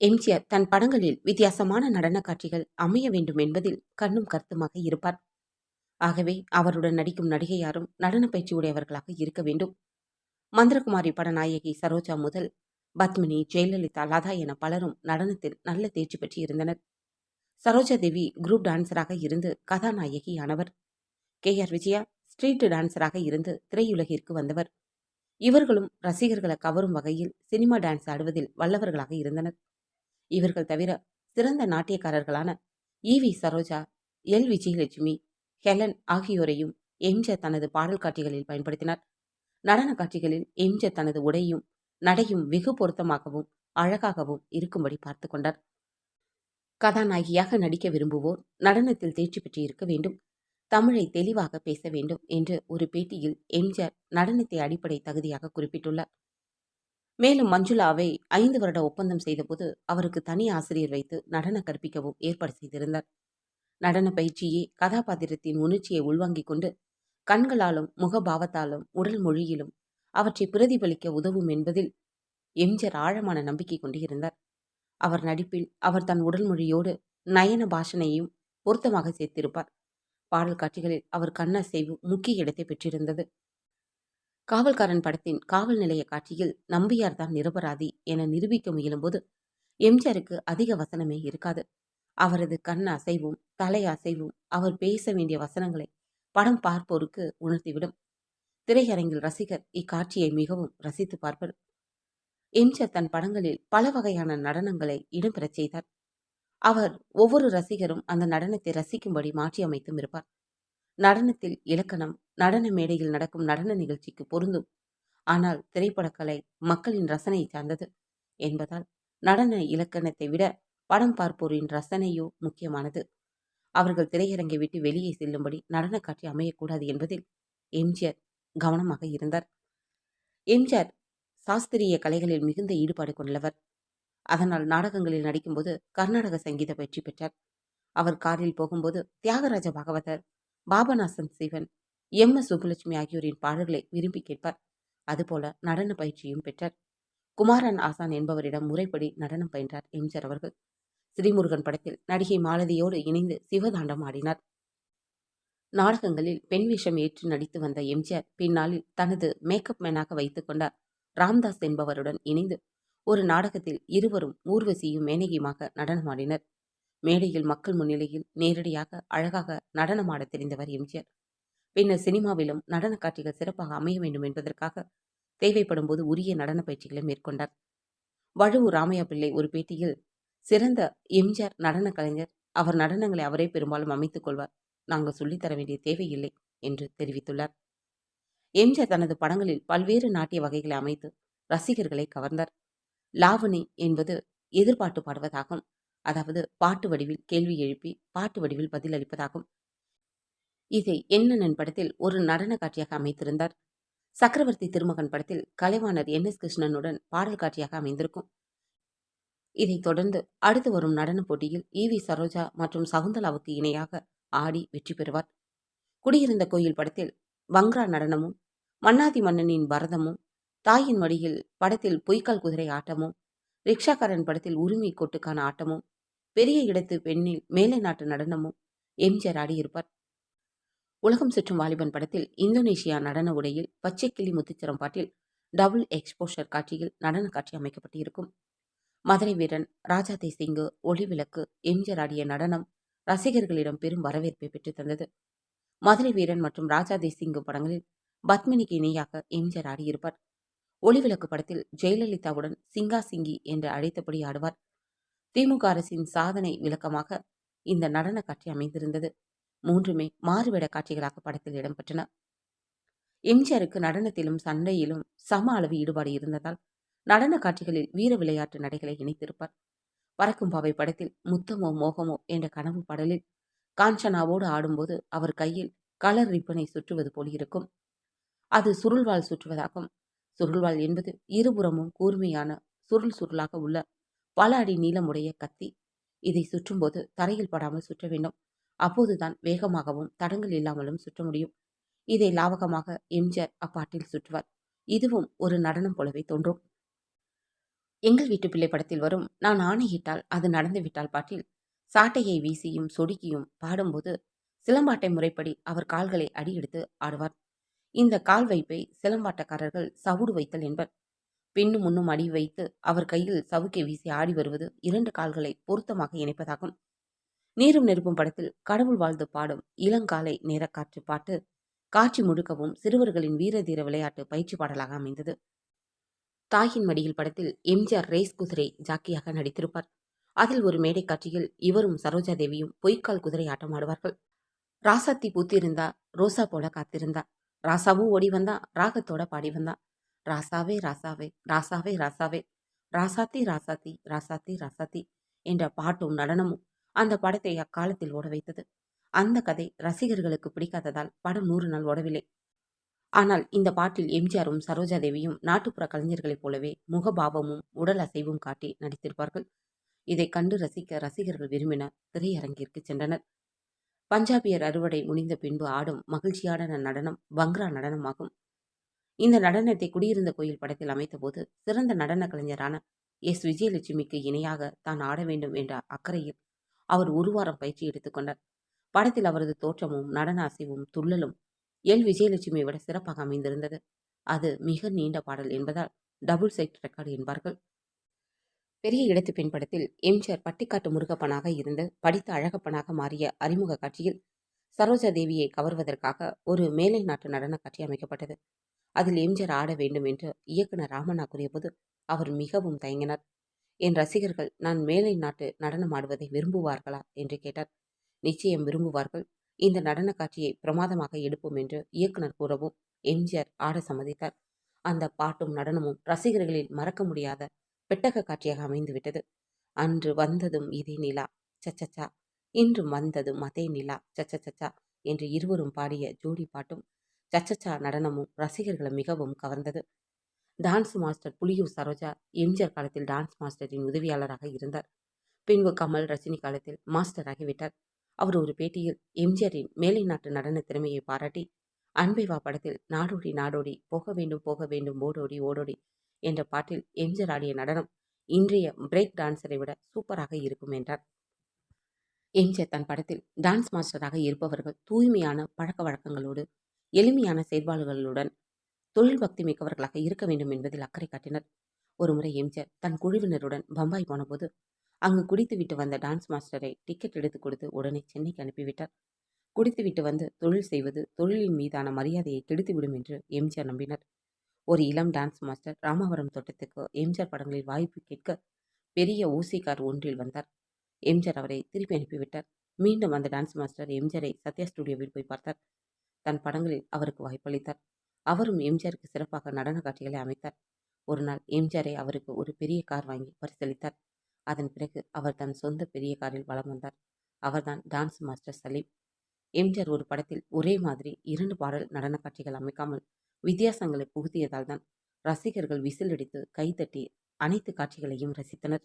எம்ஜிஆர் தன் படங்களில் வித்தியாசமான நடன காட்சிகள் அமைய வேண்டும் என்பதில் கண்ணும் கருத்துமாக இருப்பார். ஆகவே அவருடன் நடிக்கும் நடிகை யாரும் நடன பயிற்சி உடையவர்களாக இருக்க வேண்டும். மந்திரகுமாரி பட நாயகி சரோஜா முதல் பத்மினி ஜெயலலிதா லதா என பலரும் நடனத்தில் நல்ல தேர்ச்சி பெற்று இருந்தனர். சரோஜா தேவி குரூப் டான்சராக இருந்து கதாநாயகி ஆனவர் கே. ஆர். விஜயா ஸ்ட்ரீட் டான்சராக இருந்து திரையுலகிற்கு வந்தவர். இவர்களும் ரசிகர்களை கவரும் வகையில் சினிமா டான்ஸ் ஆடுவதில் வல்லவர்களாக இருந்தனர். இவர்கள் தவிர சிறந்த நாட்டியக்காரர்களான E V Saroja L. Vijayalakshmi Helen ஆகியோரையும் எம்ஜ தனது பாடல் காட்சிகளில் பயன்படுத்தினார். நடன காட்சிகளில் எம்ஜிஆர் தனது உடையும் நடையும் வெகு பொருத்தமாகவும் அழகாகவும் இருக்கும்படி பார்த்து கொண்டார். கதாநாயகியாக நடிக்க விரும்புவோர் நடனத்தில் தேர்ச்சி பெற்று இருக்க வேண்டும். தமிழை தெளிவாக பேச வேண்டும் என்று ஒரு பேட்டியில் எம்ஜிஆர் நடனத்தை அடிப்படை தகுதியாக குறிப்பிட்டுள்ளார். மேலும் மஞ்சுளாவை ஐந்து வருட ஒப்பந்தம் செய்தபோது அவருக்கு தனி ஆசிரியர் வைத்து நடன கற்பிக்கவும் ஏற்பாடு செய்திருந்தார். நடன பயிற்சியே கதாபாத்திரத்தின் உணர்ச்சியை உள்வாங்கிக் கொண்டு கண்களாலும் முகபாவத்தாலும் உடல் மொழியிலும் அவற்றை பிரதிபலிக்க உதவும் என்பதில் எம்ஜிஆர் ஆழமான நம்பிக்கை கொண்டிருந்தார். அவர் நடிப்பில் அவர் தன் உடல் மொழியோடு நயன பாஷனையும் பொருத்தமாக சேர்த்திருப்பார். பாடல் காட்சிகளில் அவர் கண்ணசைவு முக்கிய இடத்தை பெற்றிருந்தது. காவல்காரன் படத்தின் காவல் நிலைய காட்சியில் நம்பியார் தான் நிரபராதி என நிரூபிக்க முயலும்போது எம்ஜிஆருக்கு அதிக வசனமே இருக்காது. அவரது கண் அசைவும் தலை அசைவும் அவர் பேச வேண்டிய வசனங்களை படம் பார்ப்போருக்கு உணர்த்திவிடும். திரையரங்கில் ரசிகர் இக்காட்சியை மிகவும் ரசித்து பார்ப்பர். எம்ஜிஆர் தன் படங்களில் பல வகையான நடனங்களை இடம்பெறச் செய்தார். அவர் ஒவ்வொரு ரசிகரும் அந்த நடனத்தை ரசிக்கும்படி மாற்றி அமைத்தும் இருப்பார். நடனத்தில் இலக்கணம் நடன மேடையில் நடக்கும் நடன நிகழ்ச்சிக்கு பொருந்தும். ஆனால் திரைப்படக்கலை மக்களின் ரசனையை சார்ந்தது என்பதால் நடன இலக்கணத்தை விட படம் பார்ப்போரின் ரசனையோ முக்கியமானது. அவர்கள் திரையரங்கை விட்டு வெளியே செல்லும்படி நடன காட்சி அமையக்கூடாது என்பதில் எம்ஜிஆர் கவனமாக இருந்தார். எம்ஜிஆர் சாஸ்திரிய கலைகளில் மிகுந்த ஈடுபாடு கொண்டவர். அதனால் நாடகங்களில் நடிக்கும்போது கர்நாடக சங்கீத பயிற்சி பெற்றார். அவர் காரில் போகும்போது தியாகராஜ பாகவதர் பாபநாசன் சிவன் எம். எஸ். சுப்புலட்சுமி ஆகியோரின் பாடல்களை விரும்பி கேட்பார். அதுபோல நடன பயிற்சியும் பெற்றார். குமாரன் ஆசான் என்பவரிடம் முறைப்படி நடனம் பயின்றார் எம்ஜிஆர் அவர்கள். ஸ்ரீமுருகன் படத்தில் நடிகை மாலதியோடு இணைந்து சிவதாண்டம் ஆடினார். நாடகங்களில் பெண் வேஷம் ஏற்று நடித்து வந்த எம்ஜிஆர் பின்னாளில் தனது மேக்கப் மேனாக வைத்துக் கொண்டார். ராம்தாஸ் என்பவருடன் இணைந்து ஒரு நாடகத்தில் இருவரும் ஊர்வசியும் மேனகியுமாக நடனமாடினர். மேடையில் மக்கள் முன்னிலையில் நேரடியாக அழகாக நடனமாட தெரிந்தவர் எம்ஜிஆர். பின்னர் சினிமாவிலும் நடன காட்சிகள் சிறப்பாக அமைய வேண்டும் என்பதற்காக தேவைப்படும் போது உரிய நடன பயிற்சிகளை மேற்கொண்டார். வழுவூர் ராமையா பிள்ளை ஒரு பேட்டியில் சிறந்த எம்ஜிஆர் நடன கலைஞர். அவர் நடனங்களை அவரே பெரும்பாலும் அமைத்துக் கொள்வார். நாங்கள் சொல்லித்தர வேண்டிய தேவையில்லை என்று தெரிவித்துள்ளார். எம்ஜிஆர் தனது படங்களில் பல்வேறு நாட்டிய வகைகளை அமைத்து ரசிகர்களை கவர்ந்தார். லாவணி என்பது எதிர்பார்த்து பாடுவதாகும். அதாவது பாட்டு வடிவில் கேள்வி எழுப்பி பாட்டு வடிவில் பதில் அளிப்பதாகும் இதை என்னென்னன் படத்தில் ஒரு நடன காட்சியாக அமைத்திருந்தார். சக்கரவர்த்தி திருமகன் படத்தில் கலைவாணர் என். எஸ். கிருஷ்ணனுடன் பாடல் காட்சியாக அமைந்திருக்கும். இதைத் தொடர்ந்து அடுத்து வரும் நடன போட்டியில் ஈவி சரோஜா மற்றும் சகுந்தலாவுக்கு இணையாக ஆடி வெற்றி பெறுவார். குடியிருந்த கோயில் படத்தில் வங்க்ரா நடனமும் மன்னாதி மன்னனின் பரதமும் தாயின் மடியில் படத்தில் பொய்க்கால் குதிரை ஆட்டமும் ரிக்ஷாக்காரன் படத்தில் உரிமை கொட்டுக்கான ஆட்டமும் பெரிய இடத்து பெண்ணில் மேலை நாட்டு நடனமும் எம்ஜிஆர் ஆடியிருப்பார். உலகம் சுற்றும் வாலிபன் படத்தில் இந்தோனேஷியா நடன உடையில் பச்சை கிளி முத்துச்சரம் பாட்டில் டபுள் எக்ஸ்போஷர் காட்சியில் நடன காட்சி அமைக்கப்பட்டு இருக்கும் மதுரை வீரன் ராஜா தேசிங்கு ஒளிவிளக்கு எம்ஜிஆர் ஆடிய நடனம் ரசிகர்களிடம் பெரும் வரவேற்பை பெற்றுத் தந்தது. மதுரை வீரன் மற்றும் ராஜா தேசிங்கு படங்களில் பத்மினிக்கு இணையாக எம்ஜிஆர் ஆடியிருப்பார் ஒளிவிளக்கு படத்தில் ஜெயலலிதாவுடன் சிங்கா சிங்கி என்று அழைத்தபடி ஆடுவார். திமுக அரசின் சாதனை விளக்கமாக இந்த நடன காட்சி அமைந்திருந்தது. மூன்றுமே மாறுவேட காட்சிகளாக படத்தில் இடம்பெற்றன. எம்ஜிஆருக்கு நடனத்திலும் சண்டையிலும் சம அளவு ஈடுபாடு இருந்ததால் நடன காட்சிகளில் வீர விளையாட்டு நடைகளை இணைத்திருப்பார். பறக்கும் பாவை படத்தில் முத்தமோ மோகமோ என்ற கனவு பாடலில் காஞ்சனாவோடு ஆடும்போது அவர் கையில் கலர் ரிப்பனை சுற்றுவது போல் இருக்கும். அது சுருள்வாள் சுற்றுவதாகும். சுருள்வாள் என்பது இருபுறமும் கூர்மையான சுருள் சுருளாக உள்ள பல அடி நீளமுடைய கத்தி. இதை சுற்றும்போது தரையில் படாமல் சுற்ற வேண்டும். அப்போதுதான் வேகமாகவும் தடங்கள் இல்லாமலும் சுற்ற முடியும். இதை லாவகமாக எம்ஜிஆர் அப்பாட்டில் சுற்றுவார். இதுவும் ஒரு நடனம் போலவே தோன்றும். எங்கள் வீட்டு பிள்ளை படத்தில் வரும். நான் ஆணையிட்டால் அது நடந்துவிட்டால் பாட்டில். சாட்டையை வீசியும் சொடுக்கியும் பாடும்போது சிலம்பாட்டை முறைப்படி அவர் கால்களை அடியெடுத்து ஆடுவார். இந்த கால் வைப்பை சிலம்பாட்டக்காரர்கள் சவுடு வைத்தல் என்பர். பின்னும் முன்னும் அடி வைத்து அவர் கையில் சவுக்கை வீசி ஆடி வருவது இரண்டு கால்களை பொருத்தமாக இணைப்பதாகும். நீரும் நெருப்பும் படத்தில் கடவுள் வாழ்ந்து பாடும் இளங்காலை நேரக்காற்று பாட்டு காட்சி முழுக்கவும் சிறுவர்களின் வீர தீர விளையாட்டு பயிற்சி பாடலாக அமைந்தது. தாயின் மடியில் படத்தில் எம்ஜிஆர் ரேஸ் குதிரை ஜாக்கியாக நடித்திருப்பார். அதில் ஒரு மேடை காட்சியில் இவரும் சரோஜா தேவியும் பொய்க்கால் குதிரை ஆட்டம் ஆடுவார்கள். ராசாத்தி பூத்திருந்தா ரோசா போல காத்திருந்தா. ராசாவும் ஓடி வந்தா ராகத்தோட பாடி வந்தா. ராசாவே ராசாவே ராசாவே ராசாவே. ராசாத்தி ராசாத்தி ராசாத்தி ராசாத்தி என்ற பாட்டும் நடனமும் அந்த படத்தை அக்காலத்தில் ஓட வைத்தது. அந்த கதை ரசிகர்களுக்கு பிடிக்காததால் படம் நூறு நாள் ஓடவில்லை. ஆனால் இந்த பாட்டில் எம்ஜிஆரும் சரோஜா தேவியும் நாட்டுப்புற கலைஞர்களைப் போலவே முகபாவமும் உடல் அசைவும் காட்டி நடித்திருப்பார்கள். இதை கண்டு ரசிக்க ரசிகர்கள் விரும்பின திரையரங்கிற்கு சென்றனர். பஞ்சாபியர் அறுவடை முடிந்த பின்பு ஆடும் மகிழ்ச்சியான நடனம் பங்க்ரா நடனமாகும். இந்த நடனத்தை குடியிருந்த கோயில் படத்தில் அமைத்தபோது சிறந்த நடன கலைஞரான எஸ். விஜயலட்சுமிக்கு இணையாக தான் ஆட வேண்டும் என்ற அக்கறையில் அவர் ஒரு வாரம் பயிற்சி எடுத்துக்கொண்டார் படத்தில் அவரது தோற்றமும் நடன அசைவும் துள்ளலும் எல். விஜயலட்சுமியை விட சிறப்பாக அமைந்திருந்தது. அது மிக நீண்ட பாடல் என்பதால் டபுள் சைட் ரெக்கார்டு என்பார்கள். பெரிய இடத்து பெண் படத்தில் எம்ஜிஆர் பட்டிக்காட்டு முருகப்பனாக இருந்து படித்த அழகப்பனாக மாறிய அறிமுக காட்சியில் சரோஜா தேவியை கவர்வதற்காக ஒரு மேலை நாட்டு நடன காட்சி அமைக்கப்பட்டது. அதில் எம்ஜிஆர் ஆட வேண்டும் என்று இயக்குனர் ராமண்ணா கூறியபோது அவர் மிகவும் தயங்கினார். என் ரசிகர்கள் நான் மேலை நாட்டு நடனம் ஆடுவதை விரும்புவார்களா? என்று கேட்டார். நிச்சயம் விரும்புவார்கள். இந்த நடன காட்சியை பிரமாதமாக எடுப்போம் என்று இயக்குனர் கூறவும் எம்ஜிஆர் ஆட சம்மதித்தார். அந்த பாட்டும் நடனமும் ரசிகர்களில் மறக்க முடியாத பெட்டக காட்சியாக அமைந்துவிட்டது. அன்று வந்ததும் இதே நிலா. சச்சச்சா. இன்றும் வந்ததும் அதே நிலா. சச்சச்சா என்று இருவரும் பாடிய ஜோடி பாட்டும் சச்சச்சா நடனமும் ரசிகர்களை மிகவும் கவர்ந்தது. Dance master Puliyur Saroja MGR காலத்தில் டான்ஸ் மாஸ்டரின் உதவியாளராக இருந்தார். பின்பு கமல் ரஜினி காலத்தில் மாஸ்டராகிவிட்டார். அவர் ஒரு பேட்டியில் எம்ஜிஆரின் மேலை நாட்டு நடன திறமையை பாராட்டி அன்பை வா படத்தில் நாடோடி நாடோடி போக வேண்டும் போக வேண்டும் ஓடோடி ஓடோடி என்ற பாட்டில் எம்ஜிஆர் ஆடிய நடனம் இன்றைய பிரேக் டான்ஸரை விட சூப்பராக இருக்கும் என்றார். எம்ஜிஆர் தன் படத்தில் டான்ஸ் மாஸ்டராக இருப்பவர்கள் தூய்மையான பழக்க வழக்கங்களோடு எளிமையான செயல்பாடுகளுடன் தொழில் பக்தி மிக்கவர்களாக இருக்க வேண்டும் என்பதில் அக்கறை காட்டினர். ஒருமுறை எம்ஜிஆர் தன் குழுவினருடன் பம்பாய் போனபோது அங்கு குடித்துவிட்டு வந்த டான்ஸ் மாஸ்டரை டிக்கெட் எடுத்து கொடுத்து உடனே சென்னைக்கு அனுப்பிவிட்டார். குடித்துவிட்டு வந்து தொழில் செய்வது தொழிலின் மீதான மரியாதையை கெடுத்துவிடும் என்று எம்ஜிஆர் நம்பினர். ஒரு இளம் டான்ஸ் மாஸ்டர் ராமவரம் தோட்டத்துக்கு எம்ஜிஆர் படங்களில் வாய்ப்பு கேட்க பெரிய ஊசி கார் ஒன்றில் வந்தார். எம்ஜிஆர் அவரை திருப்பி அனுப்பிவிட்டார். மீண்டும் அந்த டான்ஸ் மாஸ்டர் எம்ஜிஆரை சத்யா ஸ்டுடியோவில் போய் பார்த்தார். தன் படங்களில் அவருக்கு வாய்ப்பளித்தார். அவரும் எம்ஜிஆருக்கு சிறப்பாக நடன காட்சிகளை அமைத்தார். ஒரு நாள் எம்ஜிஆரை அவருக்கு ஒரு பெரிய கார் வாங்கி பரிசளித்தார். அதன் பிறகு அவர் தன் சொந்த பெரிய காரில் வலம் வந்தார். அவர்தான் டான்ஸ் மாஸ்டர் சலீம். எம்ஜிஆர் ஒரு படத்தில் ஒரே மாதிரி இரண்டு பாடல் நடன காட்சிகள் அமைக்காமல் வித்தியாசங்களை புகுத்தியதால் தான் ரசிகர்கள் விசில் அடித்து கைத்தட்டி அனைத்து காட்சிகளையும் ரசித்தனர்.